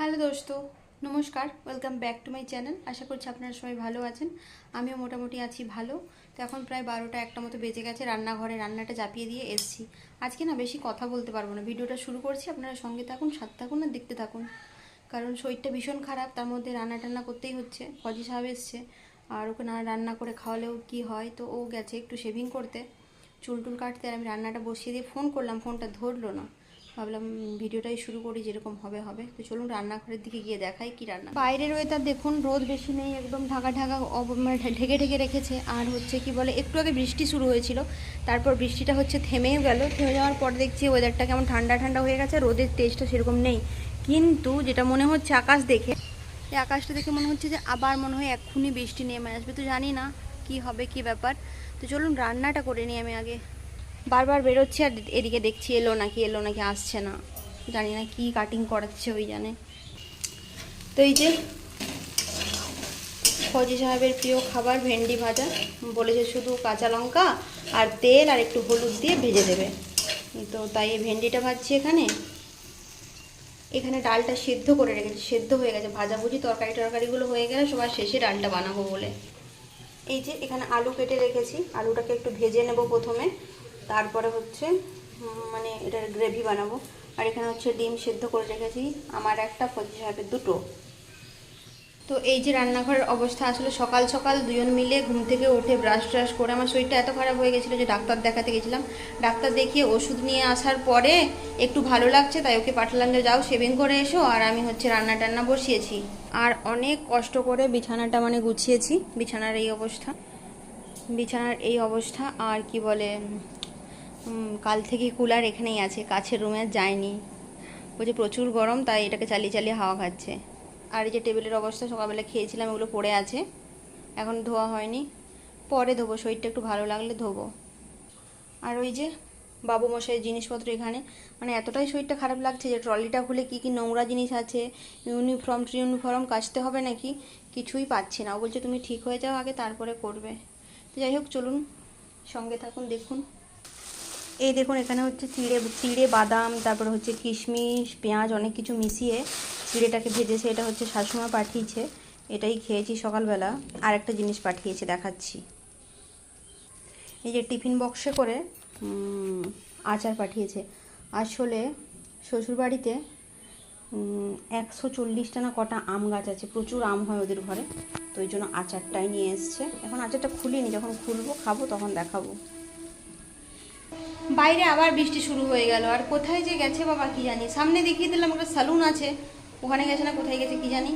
Hello দোস্ত, নমস্কার welcome back to my channel আশা করছি আপনারা সবাই ভালো আছেন, আমিও মোটামুটি আছি ভালো। তো এখন প্রায় বারোটা একটা মতো বেজে গেছে, রান্নাঘরে রান্নাটা চাপিয়ে দিয়ে এসছি। আজকে না বেশি কথা বলতে পারব না, ভিডিওটা শুরু করছি, আপনারা সঙ্গে থাকুন, সাথে থাকুন আর দেখতে থাকুন। কারণ শরীরটা ভীষণ খারাপ, তার মধ্যে রান্না টান্না করতেই হচ্ছে, ফজি সাহেব এসছে, আর ওকে না রান্না করে খাওয়ালেও কি হয়, তো ও গেছে একটু শেভিং করতে। চুল টুল কাটতে আমি রান্নাটা বসিয়ে দিয়ে ফোন করলাম ফোনটা ধরলো না। ভাবলাম ভিডিওটাই শুরু করি, যেরকম হবে হবে। তো চলুন রান্নাঘরের দিকে গিয়ে দেখাই কি রান্না বাইরের ওয়েদার দেখুন, রোদ বেশি নেই, একদম ঢাকা ঢাকা মানে ঢেকে ঢেকে রেখেছে। আর হচ্ছে কি বলে, একটু আগে বৃষ্টি শুরু হয়েছিল, তারপর বৃষ্টিটা হচ্ছে থেমেও গেল। থেমে যাওয়ার পর দেখছি ওয়েদারটা কেমন ঠান্ডা ঠান্ডা হয়ে গেছে, রোদের তেজটা সেরকম নেই। কিন্তু যেটা মনে হচ্ছে আকাশ দেখে, এই আকাশটা দেখে মনে হচ্ছে যে আবার মনে হয় এক্ষুনি বৃষ্টি নেমে আসবে। তো জানি না কি হবে, কি ব্যাপার। তো চলুন রান্নাটা করে নিই আমি আগে। বারবার বেরোচ্ছি আর এদিকে দেখছি এলো নাকি এলো নাকি, আসছে না। জানি না কি কাটিং করাচ্ছে ওই জানে। তো এই যে ফজি সাহেবের প্রিয় খাবার ভেন্ডি ভাজা, বলেছে শুধু কাঁচা লঙ্কা আর তেল আর একটু হলুদ দিয়ে ভেজে দেবে। তো তাই এই ভেন্ডিটা ভাজছি এখানে। এখানে ডালটা সেদ্ধ করে রেখেছি, সেদ্ধ হয়ে গেছে। ভাজাভুজি তরকারি টরকারিগুলো হয়ে গেলে সবার শেষে ডালটা বানাবো বলে। এই যে এখানে আলু কেটে রেখেছি, আলুটাকে একটু ভেজে নেব প্রথমে। তারপরে হচ্ছে মানে এটার গ্রেভি বানাবো। আর এখানে হচ্ছে ডিম সেদ্ধ করে রেখেছি। আমার একটা ফজি সাহেবের দুটো। তো এই যে রান্নাঘরের অবস্থা আসলে সকাল সকাল দুজন মিলে ঘুম থেকে উঠে ব্রাশ ট্রাশ করে আমার শরীরটা এত খারাপ হয়ে গেছিল যে ডাক্তার দেখাতে গেছিলাম। ডাক্তার দেখিয়ে ওষুধ নিয়ে আসার পরে একটু ভালো লাগছে, তাই ওকে পাঠালাম যে, যাও শেভিং করে এসো। আর আমি হচ্ছে রান্না টান্না বসিয়েছি। আর অনেক কষ্ট করে বিছানাটা মানে গুছিয়েছি। বিছানার এই অবস্থা। বিছানার এই অবস্থা, আর কি বলে কাল থেকে কুলার এখানেই আছে, কাছের রুমে আর যায়নি। বলছে প্রচুর গরম, তাই এটাকে চালিয়ে চালিয়ে হাওয়া খাচ্ছে। আর এই যে টেবিলের অবস্থা, সকালবেলা খেয়েছিলাম, এগুলো পড়ে আছে। এখন ধোয়া হয়নি। পরে ধোবো, শরীরটা একটু ভালো লাগলে ধোবো। আর ওই যে বাবু মশাইয়ের জিনিসপত্র এখানে মানে এতটাই শরীরটা খারাপ লাগছে যে ট্রলিটা খুলে কী কী নোংরা জিনিস আছে, ইউনিফর্ম ইউনিফর্ম কাচতে হবে নাকি, কিছুই পাচ্ছি না। ও বলছে, তুমি ঠিক হয়ে যাও আগে, তারপরে করবে। তো যাই হোক, চলুন, সঙ্গে থাকুন, দেখুন। এই দেখুন, এখানে হচ্ছে চিড়ে চিড়ে বাদাম, তারপর হচ্ছে কিশমিশ, পেঁয়াজ অনেক কিছু মিশিয়ে চিড়েটাকে ভেজেছে। এটা হচ্ছে শাশুমা পাঠিয়েছে। এটাই খেয়েছি সকালবেলা। আর একটা জিনিস পাঠিয়েছে, দেখাচ্ছি। এই যে টিফিন বক্সে করে আচার পাঠিয়েছে। আসলে শ্বশুরবাড়িতে একশো চল্লিশটা না কটা আম গাছ আছে। প্রচুর আম হয় ওদের ঘরে। তো ওই জন্য আচারটাই নিয়ে এসছে। এখন আচারটা খুলিনি। যখন খুলবো, খাব, তখন দেখাবো। বাইরে আবার বৃষ্টি শুরু হয়ে গেল। আর কোথায় যে গেছে বাবা কি জানি? সামনে দেখিয়ে দিলাম, একটা সালুন আছে। ওখানে গেছে না, কোথায় গেছে কি জানি?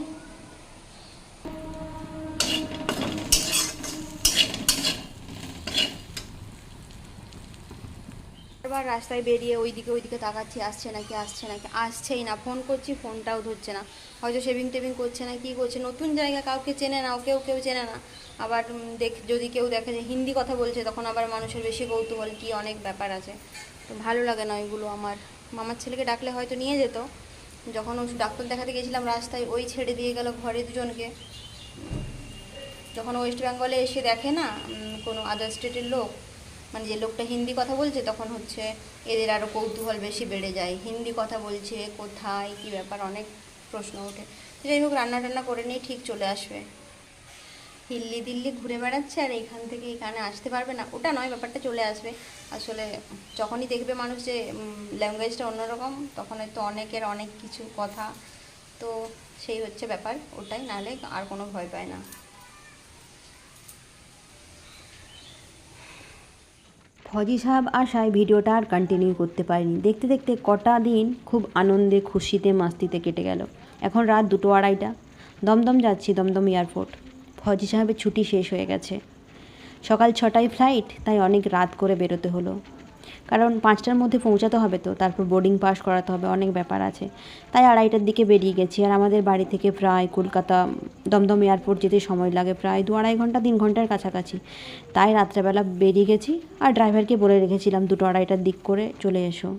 বারবার রাস্তায় বেরিয়ে ওইদিকে ওইদিকে তাকাচ্ছি, আসছে নাকি আসছে নাকি? আসছেই না ফোন করছি ফোনটাও ধরছে না। হয়তো শেভিং টেভিং করছে না, কি করছে? নতুন জায়গা, কাউকে চেনে না কেউ কেউ চেনে না। আবার দেখ, যদি কেউ দেখে যে হিন্দি কথা বলছে, তখন আবার মানুষের বেশি কৌতূহল, কি অনেক ব্যাপার আছে। তো ভালো লাগে না ওইগুলো আমার। মামার ছেলেকে ডাকলে হয়তো নিয়ে যেত। যখন ডাক্তার দেখাতে গেছিলাম রাস্তায়, ওই ছেড়ে দিয়ে গেল ঘরে দুজনকে। যখন ওয়েস্ট বেঙ্গলে এসে দেখে না কোনো আদার স্টেটের লোক মানে যে লোকটা হিন্দি কথা বলছে, তখন হচ্ছে এদের আরও কৌতূহল বেশি বেড়ে যায়। হিন্দি কথা বলছে, কোথায়, কি ব্যাপার, অনেক প্রশ্ন ওঠে। যাই হোক রান্না টান্না করে নিয়ে ঠিক চলে আসবে। হিল্লি দিল্লি ঘুরে বেড়াচ্ছে আর এখান থেকে এখানে আসতে পারবে না। ওটা নয়, ব্যাপারটা চলে আসবে। আসলে যখনই দেখবে মানুষ যে ল্যাঙ্গুয়েজটা অন্যরকম, তখন হয়তো অনেকের অনেক কিছু কথা। তো সেই হচ্ছে ব্যাপার, ওটাই নাহলে আর কোনো ভয় পায় না। ফজি সাহেব আসায় ভিডিওটা আর কন্টিনিউ করতে পারিনি। দেখতে দেখতে কটা দিন খুব আনন্দে, খুশিতে, মাস্তিতে কেটে গেল। এখন রাত দুটো আড়াইটা। দমদম যাচ্ছি, দমদম এয়ারপোর্ট। ফজি সাহেবের ছুটি শেষ হয়ে গেছে। সকাল ছটায় ফ্লাইট তাই অনেক রাত করে বেরোতে হলো। কারণ পাঁচটার মধ্যে পৌঁছাতে হবে তো, তারপর বোর্ডিং পাস করাতে হবে, অনেক ব্যাপার আছে। তাই আড়াইটার দিকে বেরিয়ে গেছি, আর আমাদের বাড়ি থেকে প্রায় কলকাতা, দমদম এয়ারপোর্ট যেতে সময় লাগে, প্রায় দু আড়াই ঘণ্টা, তিন ঘণ্টার কাছাকাছি। তাই রাত্রেবেলা বেরিয়ে গেছি, আর ড্রাইভারকে বলে রেখেছিলাম দুটো আড়াইটার দিক করে চলে এসো।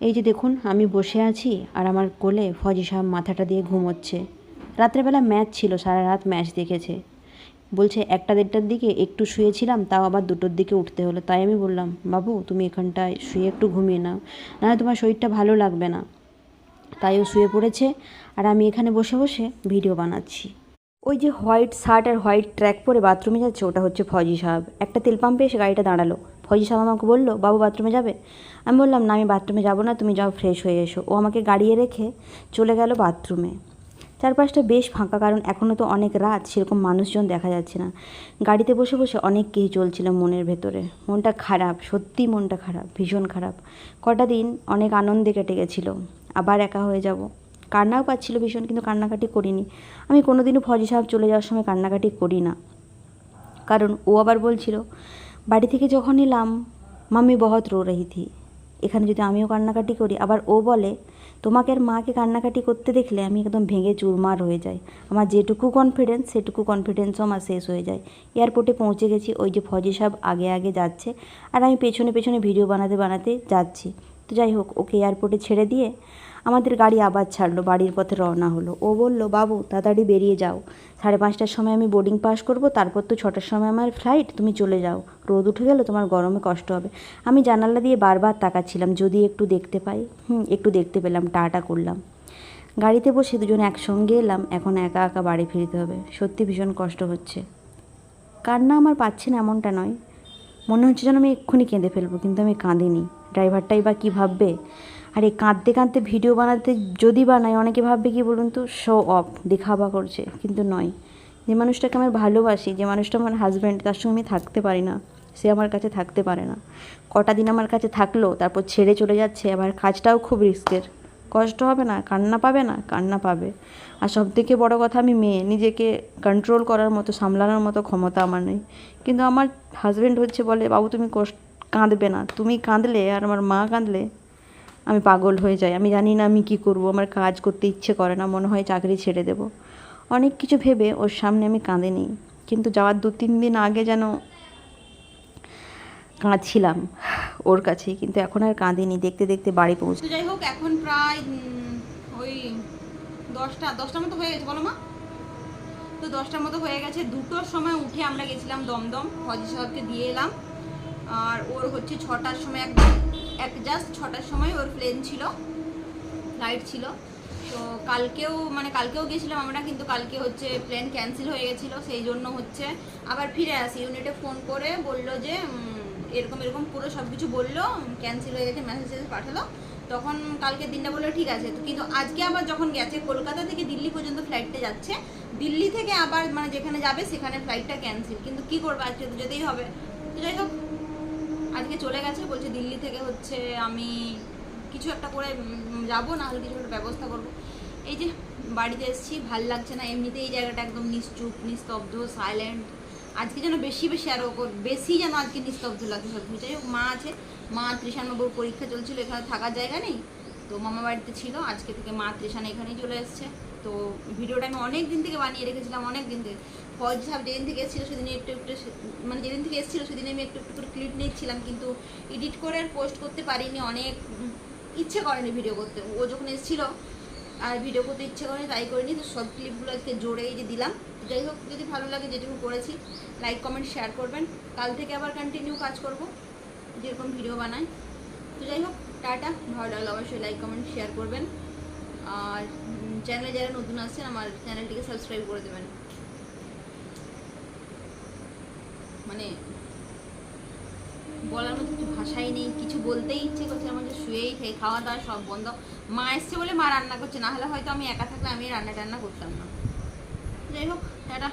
এই যে দেখুন, আমি বসে আছি, আর আমার কোলে ফজি সাহেব মাথাটা দিয়ে ঘুমোচ্ছে। রাত্রেবেলা ম্যাচ ছিল, সারা রাত ম্যাচ দেখেছে। বলছে, একটা দেড়টার দিকে একটু শুয়েছিলাম, তাও আবার দুটোর দিকে উঠতে হলো। তাই আমি বললাম, বাবু, তুমি এখানটায় শুয়ে একটু ঘুমিয়ে নাও, নাহলে তোমার শরীরটা ভালো লাগবে না। তাই ও শুয়ে পড়েছে, আর আমি এখানে বসে বসে ভিডিও বানাচ্ছি। ওই যে হোয়াইট শার্ট আর হোয়াইট ট্র্যাক পরে বাথরুমে যাচ্ছে, ওটা হচ্ছে ফজি সাহেব। একটা তেল পাম্পে এসে গাড়িটা দাঁড়াল। ফজি সাহেব আমাকে বলল, বাবু, বাথরুমে যাবে? আমি বললাম, না, আমি বাথরুমে যাব না, তুমি যাও, ফ্রেশ হয়ে এসো। ও আমাকে গাড়িয়ে রেখে চলে গেল বাথরুমে। চারপাশটা বেশ ফাঁকা, কারণ এখনও তো অনেক রাত, সেরকম মানুষজন দেখা যাচ্ছে না। গাড়িতে বসে বসে অনেক কিছু চলছিল মনের ভেতরে। মনটা খারাপ, সত্যি মনটা খারাপ, ভীষণ খারাপ। কটা দিন অনেক আনন্দে কেটে গেছিল, আবার একা হয়ে যাব। কান্নাও পাচ্ছিল ভীষণ, কিন্তু কান্নাকাটি করিনি। আমি কোনোদিনও ফজি সাহেব চলে যাওয়ার সময় কান্নাকাটি করি না। কারণ ও আবার বলছিল, বাড়ি থেকে যখন এলাম, মাম্মি বহুত রো রহি থি। এখানে যদি আমিও কান্নাকাটি করি। আবার ও বলে তোমাকে আর মাকে কান্নাকাটি করতে দেখলে আমি একদম ভেঙে চুরমার হয়ে যাই। আমার যেটুকু কনফিডেন্স সেটুকু কনফিডেন্সও আমার শেষ হয়ে যায়। এয়ারপোর্টে পৌঁছে গেছি, ওই যে ফজি সাহেব আগে আগে যাচ্ছে, আর আমি পেছনে পেছনে ভিডিও বানাতে বানাতে যাচ্ছি। তো যাই হোক, ওকে এয়ারপোর্টে ছেড়ে দিয়ে আমাদের গাড়ি আবার ছাড়লো, বাড়ির পথে রওনা হলো। ও বলল, বাবু, তাড়াতাড়ি বেরিয়ে যাও। সাড়ে পাঁচটার সময় আমি বোর্ডিং পাস করব, তারপর তো ছটার সময় আমার ফ্লাইট তুমি চলে যাও। রোদ উঠে গেলে, তোমার গরমে কষ্ট হবে আমি জানালা দিয়ে বারবার তাকাচ্ছিলাম, যদি একটু দেখতে পাই। হুম, একটু দেখতে পেলাম, টাটা করলাম। গাড়িতে বসে দুজন একসঙ্গে এলাম, এখন একা একা বাড়ি ফিরতে হবে। সত্যি ভীষণ কষ্ট হচ্ছে। কান্না আমার পাচ্ছে না, এমনটা নয়। মনে হচ্ছে যেন আমি এক্ষুনি কেঁদে ফেলব, কিন্তু আমি কাঁদিনি। ড্রাইভারটাই বা কী ভাববে? আর এই কাঁদতে কাঁদতে ভিডিও বানাতে যদি বানায়, অনেকে ভাববে কি বলুন তো শো অফ দেখাবা করছে। কিন্তু নয়। যে মানুষটাকে আমার ভালোবাসি, যে মানুষটা আমার হাজব্যান্ড তার সঙ্গে আমি থাকতে পারি না। সে আমার কাছে থাকতে পারে না। কটা দিন আমার কাছে থাকল, তারপর ছেড়ে চলে যাচ্ছে, আবার কাজটাও খুব রিস্কের। কষ্ট হবে না, কান্না পাবে না, কান্না পাবে। আর সব থেকে বড়ো কথা, আমি মেয়ে, নিজেকে কন্ট্রোল করার মতো, সামলানোর মতো ক্ষমতা আমার নেই। কিন্তু আমার হাজব্যান্ড হচ্ছে বলে, বাবু, তুমি কষ্ট কাঁদবে না। তুমি কাঁদলে আর আমার মা কাঁদলে, আমি পাগল হয়ে যাই। আমি জানি না আমি কী করব, আমার কাজ করতে ইচ্ছে করে না, মনে হয় চাকরি ছেড়ে দেব। অনেক কিছু ভেবে ওর সামনে আমি কাঁদে কাঁদিনি, কিন্তু যাওয়ার দু তিন দিন আগে যেন কাঁদছিলাম ওর কাছেই, কিন্তু এখন আর কাঁদিনি। দেখতে দেখতে বাড়ি পৌঁছ যাই হোক, এখন প্রায় ওই দশটা দশটার মতো হয়ে গেছে, বলো মা। তো দশটার মতো হয়ে গেছে। দুটোর সময় উঠে আমরা গেছিলাম দমদম। ফজি সাহেবকে দিয়ে এলাম। আর ওর হচ্ছে ছটার সময় একদম, এক জাস্ট ছটার সময় ওর প্লেন ছিল ফ্লাইট ছিল। তো কালকেও মানে কালকেও গেছিলাম আমরা, কিন্তু কালকে হচ্ছে প্লেন ক্যান্সেল হয়ে গেছিল, সেই জন্য হচ্ছে আবার ফিরে আসি। ইউনিটে ফোন করে বলল যে এরকম এরকম পুরো সব কিছু বলল ক্যান্সেল হয়ে গেছে মেসেজ পাঠালো। তখন কালকে দিনটা বলল, ঠিক আছে। তো কিন্তু আজকে আবার যখন গেছে, কলকাতা থেকে দিল্লি পর্যন্ত ফ্লাইটটা যাচ্ছে। দিল্লি থেকে আবার মানে যেখানে যাবে, সেখানে ফ্লাইটটা ক্যান্সেল কিন্তু কি করব, আজকে তো যেতেই হবে। তো যাই হোক আজকে চলে গেছে, বলছে দিল্লি থেকে হচ্ছে আমি কিছু একটা করে যাব না হলে কিছু একটা ব্যবস্থা করব। এই যে বাড়িতে এসেছি, ভালো লাগছে না এমনিতে এই জায়গাটা একদম নিশ্চুপ, নিস্তব্ধ সাইলেন্ট আজকে যেন বেশি বেশি আরও বেশি যেন আজকে নিস্তব্ধ লাগছে সব কিছু মা আছে, মা ত্রিশানবাবুর পরীক্ষা চলছিল, এখানে থাকার জায়গা নেই। তো মামা বাড়িতে ছিল, আজকে থেকে মা ত্রিশান এখানেই চলে এসছে। তো ভিডিওটা আমি অনেক দিন থেকে বানিয়ে রেখেছিলাম, অনেক দিন থেকে। ফজ সাহেব যেদিন থেকে এসেছিল সেদিন একটু একটু মানে যেদিন থেকে এসেছিল সেদিন আমি একটু একটু করে ক্লিপ নিচ্ছিলাম, কিন্তু এডিট করে আর পোস্ট করতে পারিনি, অনেক ইচ্ছে করেনি ভিডিও করতে। ও যখন এসেছিল আর ভিডিও করতে ইচ্ছে করেনি, তাই করিনি, তো সব ক্লিপগুলো আজকে জোরে যে দিলাম। যাই হোক, যদি ভালো লাগে যেটুকু করেছি লাইক কমেন্ট শেয়ার করবেন। কাল থেকে আবার কন্টিনিউ কাজ করব, যেরকম ভিডিও বানাই। তো যাই হোক, টাটা, ভালো লাগলে অবশ্যই লাইক কমেন্ট শেয়ার করবেন। আর চ্যানেলে যারা নতুন আসছেন, আমার চ্যানেলটিকে সাবস্ক্রাইব করে দেবেন। মানে বলার মতো কিছু ভাষাই নেই, কিছু বলতেই ইচ্ছে করছে আমার যে শুয়েই খাই খাওয়া দাওয়া সব বন্ধ। মা এসছে বলে মা রান্না করছে, না হলে হয়তো আমি একা থাকলে আমি রান্না টান্না করতাম না। যাই হোক, টাটা।